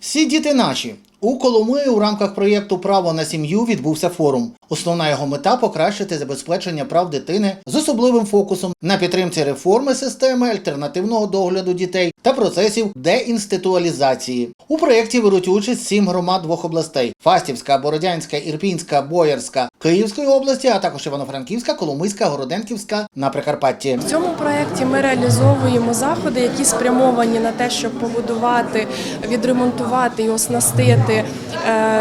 Всі діти наші. У Коломиї у рамках проєкту Право на сім'ю відбувся форум. Основна його мета покращити забезпечення прав дитини з особливим фокусом на підтримці реформи системи альтернативного догляду дітей та процесів деінституалізації. У проєкті беруть участь сім громад двох областей: Фастівська, Бородянська, Ірпінська, Боярська, Київської області, а також Івано-Франківська, Коломийська, Городенківська на Прикарпатті. В цьому проєкті ми реалізовуємо заходи, які спрямовані на те, щоб побудувати, відремонтувати і оснастити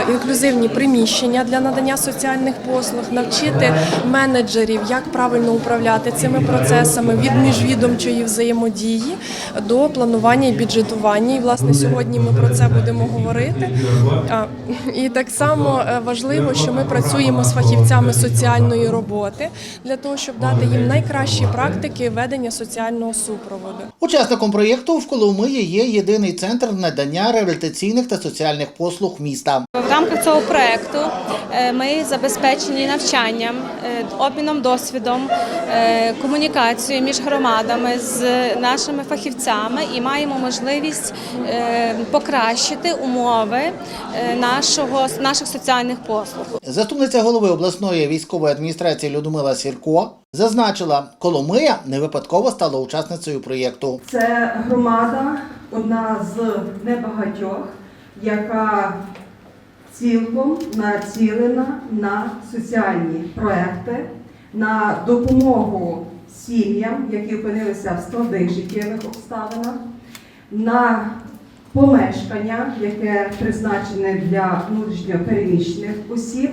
інклюзивні приміщення для надання соціальних послуг, навчити менеджерів, як правильно управляти цими процесами від міжвідомчої взаємодії до планування і бюджетування. І власне сьогодні ми про це будемо говорити. І так само е, важливо, що ми працюємо з фахівцями соціальної роботи для того, щоб дати їм найкращі практики ведення соціального супроводу. Учасником проєкту в Коломиї є єдиний центр надання реабілітаційних та соціальних послуг міста. В рамках цього проекту е, ми забезпечені навчанням, е, обміном досвідом, е, комунікацією між громадами з нашими фахівцями і маємо можливість покращити умови нашого наших соціальних послуг. Заступниця голови обласної військової адміністрації Людмила Сірко зазначила, Коломия не випадково стала учасницею проєкту. Це громада, одна з небагатьох, яка цілком націлена на соціальні проекти, на допомогу сім'ям, які опинилися в складних життєвих обставинах, на помешкання, яке призначене для внутрішньо переміщених осіб,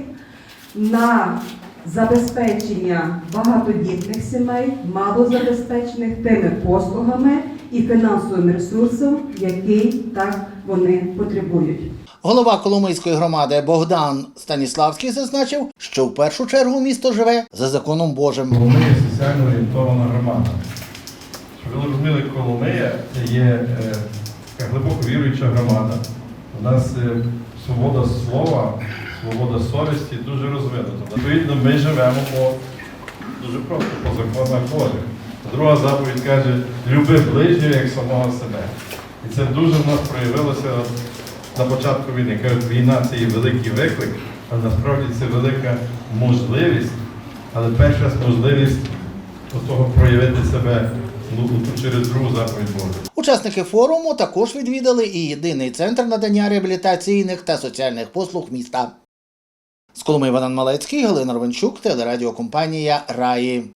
на забезпечення багатодітних сімей, малозабезпечених тими послугами і фінансовим ресурсом, який так вони потребують. Голова Коломийської громади Богдан Станіславський зазначив, що в першу чергу місто живе за законом Божим. Коломия соціально орієнтована громада. Щоб ви розуміли, Коломия є е, така глибоко віруюча громада. У нас е, свобода слова, свобода совісті дуже розвинута. Відповідно, ми живемо по дуже просто по законах Божих. Друга заповідь каже, люби ближнього як самого себе. І це дуже в нас проявилося на початку війни. Кажуть, війна це є великий виклик, але насправді це велика можливість, але перша можливість того проявити себе ну, через другу заповідь Божу. Учасники форуму також відвідали і єдиний центр надання реабілітаційних та соціальних послуг міста. З Коломи Іван Малецький, Галина Ровенчук, телерадіокомпанія Раї.